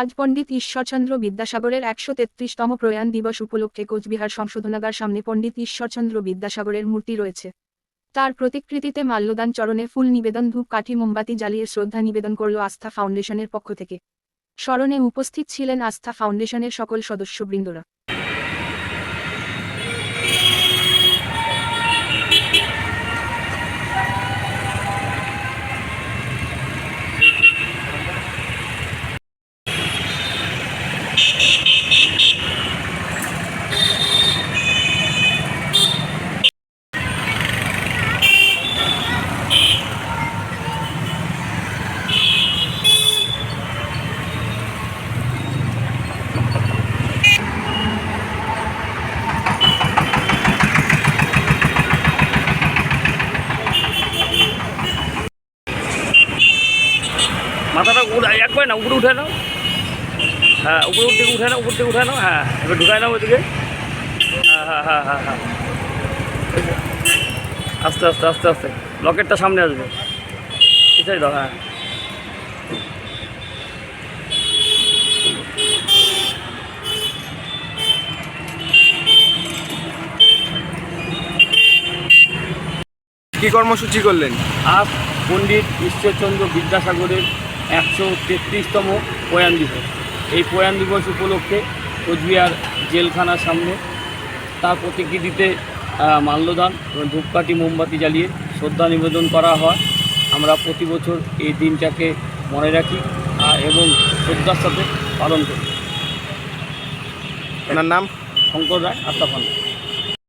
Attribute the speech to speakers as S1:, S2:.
S1: আজ পণ্ডিত ঈশ্বরচন্দ্র বিদ্যাসাগরের একশো তেত্রিশতম প্রয়াণ দিবস উপলক্ষে কোচবিহার সংশোধনাগার সামনে পণ্ডিত ঈশ্বরচন্দ্র বিদ্যাসাগরের মূর্তি রয়েছে। তার প্রতিকৃতিতে মাল্যদান চরণে ফুল নিবেদন, ধূপ কাঠি, মোমবাতি জ্বালিয়ে শ্রদ্ধা নিবেদন করল আস্থা ফাউন্ডেশনের পক্ষ থেকে। স্মরণে উপস্থিত ছিলেন আস্থা ফাউন্ডেশনের সকল সদস্যবৃন্দরা।
S2: মাথাটা একবার না উপরে উঠে নাও। হ্যাঁ উপরে থেকে উঠে নাও উপর থেকে উঠে নাও। হ্যাঁ এবার ঢুকায় নাও ওইদিকে হ্যাঁ হ্যাঁ হ্যাঁ হ্যাঁ হ্যাঁ। আস্তে আস্তে আস্তে আস্তে। লকেটটা সামনে আসবে। পিছাই দাও হ্যাঁ।
S3: কি কর্মসূচি করলেন?
S2: আজ পণ্ডিত ঈশ্বরচন্দ্র বিদ্যাসাগরের একশো তেত্রিশতম প্রয়াণ দিবস। এই প্রয়াণ দিবস উপলক্ষে কোচবিহার জেলখানার সামনে তার প্রতিকৃতিতে মাল্যদান এবং ধূপকাঠি মোমবাতি জ্বালিয়ে শ্রদ্ধা নিবেদন করা হয়। আমরা প্রতি বছর এই দিনটাকে মনে রাখি এবং শ্রদ্ধার সাথে পালন করি।
S3: ওনার নাম?
S2: শঙ্কর রায় আত্মা ফান্ড